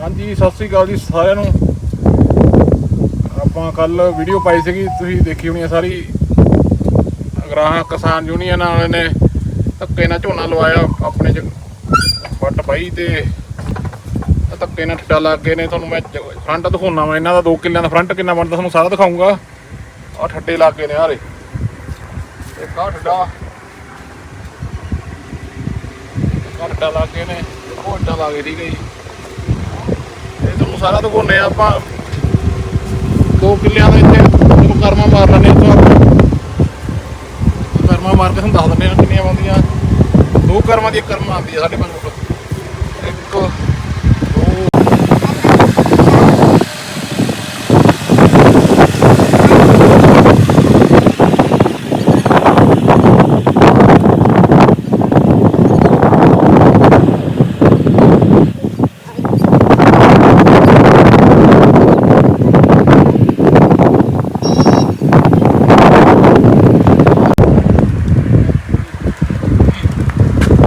ਹਾਂਜੀ, ਸਤਿ ਸ੍ਰੀ ਅਕਾਲ ਜੀ ਸਾਰਿਆਂ ਨੂੰ। ਆਪਾਂ ਕੱਲ ਵੀਡੀਓ ਪਾਈ ਸੀਗੀ, ਤੁਸੀਂ ਦੇਖੀ ਹੋਣੀ ਆ ਸਾਰੀ। ਅਗਰਾਹਾਂ ਕਿਸਾਨ ਯੂਨੀਅਨ ਵਾਲੇ ਨੇ ਧੱਕੇ ਨਾਲ ਝੋਨਾ ਲਵਾਇਆ, ਆਪਣੇ ਚ ਵੱਟ ਪਾਈ ਤੇ ਧੱਕੇ ਨਾਲ ਠੱਡਾ ਲਾ ਕੇ ਨੇ ਤੁਹਾਨੂੰ ਮੈਂ ਫਰੰਟ ਦਿਖਾਉਣਾ ਵਾ, ਇਹਨਾਂ ਦਾ 2 ਕਿੱਲਿਆਂ ਦਾ ਫਰੰਟ ਕਿੰਨਾ ਬਣਦਾ ਤੁਹਾਨੂੰ ਸਾਰਾ ਦਿਖਾਉਂਗਾ ਆ ਠੱਡੇ ਲਾ ਕੇ ਨੇ ਆਰੇ ਇੱਕ ਆ ਠੱਡਾ। ਆਹ ਠੱਡਾ ਲਾ ਕੇ ਨੇ, ਉਹ ਠੱਡਾ ਲਾ ਕੇ ਠੀਕ ਹੈ ਜੀ। ਸਾਰਾ ਤੋਂ ਘੁੰਨੇ ਆਪਾਂ। ਦੋ ਕਿੱਲਿਆਂ ਦਾ ਇੱਥੇ ਕਰਮਾ ਮਾਰ ਲੈਣੇ ਤੋਂ ਕਰਮਾ ਮਾਰ ਕੇ ਤੁਹਾਨੂੰ ਦੱਸ ਦਿੰਦੇ ਆ ਕਿੰਨੀਆਂ ਆਉਂਦੀਆਂ ਦੋ ਕਰਮਾਂ ਦੀ ਇੱਕ ਕਰਮਾ ਆਉਂਦੀ ਆ ਸਾਡੇ ਪੰਜ ਇੱਕ ਦੋ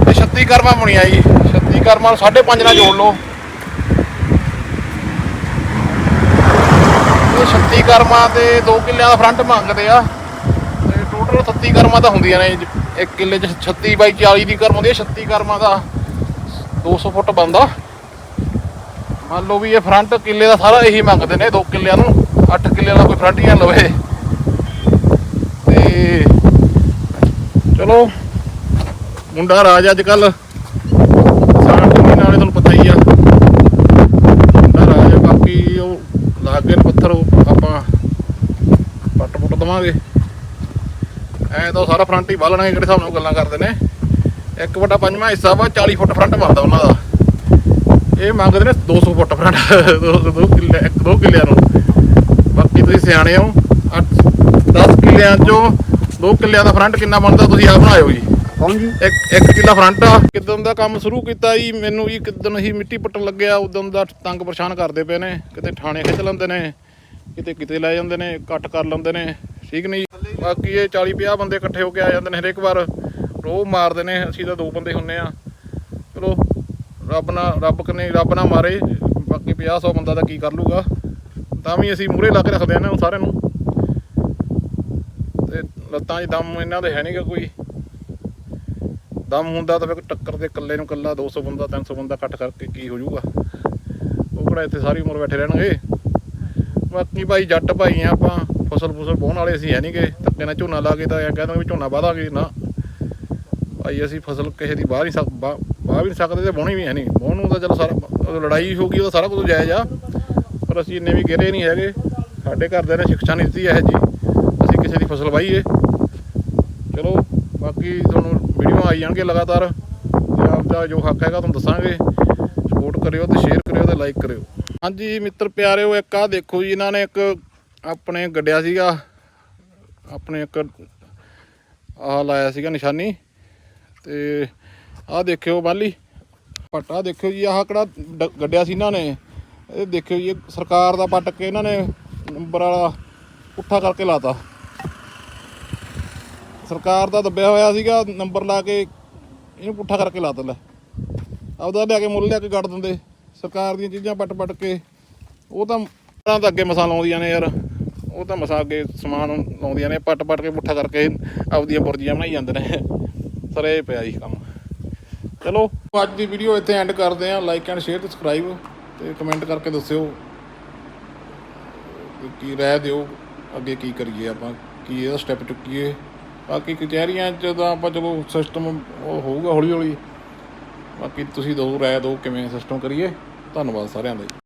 ਇਹ 36 ਕਰਮਾ ਬਣੀ ਜੀ। 36 ਕਰਮਾ ਨੂੰ 5.5 ਨਾਲ ਜੋੜ ਲਓ। ਇਹ 36 ਕਰਮਾ ਤੇ 2 ਕਿੱਲਿਆਂ ਦਾ ਫਰੰਟ ਮੰਗਦੇ ਆ। ਤੇ ਟੋਟਲ 37 ਕਰਮਾ ਤਾਂ ਹੁੰਦੀਆਂ ਨੇ ਇੱਕ ਕਿੱਲੇ ਚ 36 ਬਾਈ 40 ਦੀ ਕਰਮ ਹੁੰਦੀ ਹੈ 36 ਕਰਮਾ ਦਾ 200 ਫੁੱਟ ਬੰਦਾ ਮੰਨ ਲਓ ਵੀ ਇਹ ਫਰੰਟ ਕਿੱਲੇ ਦਾ ਸਾਰਾ ਇਹੀ ਮੰਗਦੇ ਨੇ 2 ਕਿੱਲਿਆਂ ਨੂੰ। 8 ਕਿੱਲਿਆਂ ਦਾ ਕੋਈ ਫਰੰਟ ਹੀ ਨਾ ਲਵੇ ਤੇ ਚਲੋ ਮੁੰਡਾ ਰਾਜ ਅੱਜ ਕੱਲ ਸਾਣ ਜ਼ਮੀਨ ਵਾਲੇ ਤੁਹਾਨੂੰ ਪਤਾ ਹੀ ਆ। ਮੁੰਡਾ ਰਾਜ ਬਾਕੀ ਉਹ ਲਾਗੇ ਨੇ ਪੱਥਰ, ਉਹ ਆਪਾਂ ਪੱਟ ਪੁੱਟ ਦਵਾਂਗੇ। ਐ ਤਾਂ ਉਹ ਸਾਰਾ ਫਰੰਟ ਹੀ ਬਾਲਣਾ ਕਿਹੜੇ ਹਿਸਾਬ ਨਾਲ ਗੱਲਾਂ ਕਰਦੇ ਨੇ। ਇੱਕ ਵੱਡਾ ਪੰਜਵਾਂ ਹਿੱਸਾ ਵਾ 40 ਫੁੱਟ ਫਰੰਟ ਬਣਦਾ ਉਹਨਾਂ ਦਾ। ਇਹ ਮੰਗਦੇ ਨੇ 200 ਫੁੱਟ ਫਰੰਟ 2 ਕਿੱਲੇ, ਇੱਕ, ਦੋ ਕਿੱਲਿਆਂ ਨੂੰ। ਬਾਕੀ ਤੁਸੀਂ ਸਿਆਣੇ ਹੋ 10 ਕਿੱਲਿਆਂ ਚੋਂ 2 ਕਿੱਲਿਆਂ ਦਾ ਫਰੰਟ ਕਿੰਨਾ ਬਣਦਾ, ਤੁਸੀਂ ਆਪ ਬਣਾਇਓ ਜੀ। ਕੌਣ ਜੀ ਇੱਕ ਇੱਕ ਕਿੱਲਾ ਫਰੰਟ ਆ। ਕਿਦਨ ਦਾ ਕੰਮ ਸ਼ੁਰੂ ਕੀਤਾ ਜੀ, ਮੈਨੂੰ ਜੀ ਕਿਦਨ ਹੀ ਮਿੱਟੀ ਪੱਟਣ ਲੱਗਿਆ ਉਦੋਂ ਦਾ ਤੰਗ ਪਰੇਸ਼ਾਨ ਕਰਦੇ ਪਏ ਨੇ। ਕਿਤੇ ਥਾਣੇ ਖਿੱਚ ਲੈਂਦੇ ਨੇ, ਕਿਤੇ ਕਿਤੇ ਲੈ ਜਾਂਦੇ ਨੇ ਕੱਟ ਕਰ ਲੈਂਦੇ ਨੇ। ਠੀਕ ਨਹੀਂ? ਬਾਕੀ ਇਹ 40 50 ਬੰਦੇ ਇਕੱਠੇ ਹੋ ਕੇ ਆ ਜਾਂਦੇ ਨੇ ਹਰੇਕ ਵਾਰ। ਰੋਹ ਮਾਰਦੇ ਨੇ, ਅਸੀਂ ਤਾਂ ਦੋ ਬੰਦੇ ਹੁੰਨੇ ਆ। ਚਲੋ, ਰੱਬ ਨਾ, ਰੱਬ ਕਨੇ, ਰੱਬ ਨਾ ਮਾਰੇ। ਬਾਕੀ 50 100 ਬੰਦਾ ਦਾ ਕੀ ਕਰ ਲੂਗਾ। ਤਾਂ ਵੀ ਅਸੀਂ ਮੂਹਰੇ ਲਾ ਕੇ ਰੱਖਦੇ ਆ ਨਾ ਸਾਰਿਆਂ ਨੂੰ। ਤੇ ਲੱਤਾਂ 'ਚ ਦਮ ਇਹਨਾਂ ਦੇ ਹੈ ਨਹੀਂਗਾ ਕੋਈ। ਦਮ ਹੁੰਦਾ ਤਾਂ ਫਿਰ ਟੱਕਰ ਦੇ ਇਕੱਲੇ ਨੂੰ ਇਕੱਲਾ 200 ਬੰਦਾ 300 ਬੰਦਾ ਇਕੱਠ ਕਰਕੇ ਕੀ ਹੋ ਜਾਊਗਾ? ਉਹ ਕਿਹੜਾ ਇੱਥੇ ਸਾਰੀ ਉਮਰ ਬੈਠੇ ਰਹਿਣਗੇ। ਬਾਕੀ ਭਾਈ ਜੱਟ ਭਾਈ ਆ ਆਪਾਂ, ਫਸਲ ਫੁਸਲ ਵਾਹੁਣ ਵਾਲੇ ਅਸੀਂ ਹੈ ਨਹੀਂਗੇ ਧੱਕੇ ਨਾਲ ਝੋਨਾ ਲਾ ਕੇ ਤਾਂ ਐਂ ਕਹਿੰਦੇ ਵੀ ਝੋਨਾ ਵਾਦਾਂਗੇ ਨਾ। ਭਾਈ ਅਸੀਂ ਫਸਲ ਕਿਸੇ ਦੀ ਬਾਹਰ ਨਹੀਂ ਸਕ ਬਾਹ ਵੀ ਨਹੀਂ ਸਕਦੇ ਤੇ ਵਾਹੁਣੀ ਵੀ ਹੈ ਨਹੀਂ ਵਾਹੁਣ ਨੂੰ ਤਾਂ ਚਲੋ ਸਾਰਾ ਲੜਾਈ ਹੋ ਗਈ, ਉਹ ਸਾਰਾ ਕੁਝ ਜਾਇਜ਼ ਆ। ਪਰ ਅਸੀਂ ਇੰਨੇ ਵੀ ਗਿਰੇ ਨਹੀਂ ਹੈਗੇ। ਸਾਡੇ ਘਰਦਿਆਂ ਨੇ ਸਿੱਖਿਆ ਨਹੀਂ ਦਿੱਤੀ ਇਹ ਜੀ ਅਸੀਂ ਕਿਸੇ ਦੀ ਫਸਲ ਵਾਹੀਏ। ਚਲੋ ਬਾਕੀ ਤੁਹਾਨੂੰ ਵੀਡੀਓ ਆਈ ਜਾਣਗੇ ਲਗਾਤਾਰ। ਤੇ ਆਪਦਾ ਜੋ ਹੱਕ ਹੈਗਾ ਤੁਹਾਨੂੰ ਦੱਸਾਂਗੇ। ਸਪੋਰਟ ਕਰਿਓ ਤੇ ਸ਼ੇਅਰ ਕਰਿਓ ਤੇ ਲਾਈਕ ਕਰਿਓ। ਹਾਂਜੀ ਮਿੱਤਰ ਪਿਆਰਿਓ, ਇੱਕ ਆ ਦੇਖੋ ਜੀ, ਇਹਨਾਂ ਨੇ ਇੱਕ ਆਪਣੇ ਗੱਡਿਆ ਸੀਗਾ। ਆਪਣੇ ਇੱਕ ਆਹ ਲਾਇਆ ਸੀਗਾ ਨਿਸ਼ਾਨੀ। ਤੇ ਆਹ ਦੇਖਿਓ ਬਾਲੀ, ਪੱਟ ਆਹ ਦੇਖਿਓ ਜੀ, ਆਹ ਕਿਹੜਾ ਡ- ਗੱਡਿਆ ਸੀ ਇਹਨਾਂ ਨੇ। ਇਹ ਦੇਖਿਓ ਜੀ ਸਰਕਾਰ ਦਾ ਪੱਟ ਕੇ ਇਹਨਾਂ ਨੇ ਨੰਬਰ ਵਾਲਾ ਪੁੱਠਾ ਕਰਕੇ ਲਾਤਾ। ਸਰਕਾਰ ਦਾ ਦੱਬਿਆ ਹੋਇਆ ਸੀਗਾ, ਨੰਬਰ ਲਾ ਕੇ ਇਹਨੂੰ ਪੁੱਠਾ ਕਰਕੇ ਲਾ ਦਿੰਦਾ ਆਪਦਾ ਲਿਆ ਕੇ ਮੁੱਲ ਲਿਆ ਕੇ ਕੱਢ ਦਿੰਦੇ। ਸਰਕਾਰ ਦੀਆਂ ਚੀਜ਼ਾਂ ਪੱਟ ਪੱਟ ਕੇ। ਉਹ ਤਾਂ ਤਾਂ ਅੱਗੇ ਮਸਾਂ ਲਾਉਂਦੀਆਂ ਨੇ ਯਾਰ। ਉਹ ਤਾਂ ਮਸਾਂ ਅੱਗੇ ਸਮਾਨ ਲਾਉਂਦੀਆਂ ਨੇ, ਪੱਟ ਪੱਟ ਕੇ ਪੁੱਠਾ ਕਰਕੇ ਆਪਦੀਆਂ ਬੁਰਜੀਆਂ ਬਣਾਈ ਜਾਂਦੇ ਨੇ। ਸਰੇ ਪਿਆ ਜੀ ਕੰਮ। ਚਲੋ, ਅੱਜ ਦੀ ਵੀਡੀਓ ਇੱਥੇ ਐਂਡ ਕਰਦੇ ਆਂ ਲਾਈਕ ਐਂਡ ਸ਼ੇਅਰ ਤੇ ਸਬਸਕ੍ਰਾਈਬ ਤੇ ਕਮੈਂਟ ਕਰਕੇ ਦੱਸਿਓ ਕੀ ਰਾਏ ਦਿਓ ਅੱਗੇ ਕੀ ਕਰੀਏ ਆਪਾਂ, ਕੀ ਇਹਦਾ ਸਟੈਪ ਚੁੱਕੀਏ। ਬਾਕੀ ਕਚਹਿਰੀਆਂ ਚ ਤਾਂ ਆਪਾਂ ਚਲੋ ਸਿਸਟਮ ਉਹ ਹੋਊਗਾ ਹੌਲੀ ਹੌਲੀ ਬਾਕੀ ਤੁਸੀਂ ਦੋ ਰਾਏ ਦੋ ਕਿਵੇਂ ਸਿਸਟਮ ਕਰੀਏ। ਧੰਨਵਾਦ ਸਾਰਿਆਂ ਦਾ ਜੀ।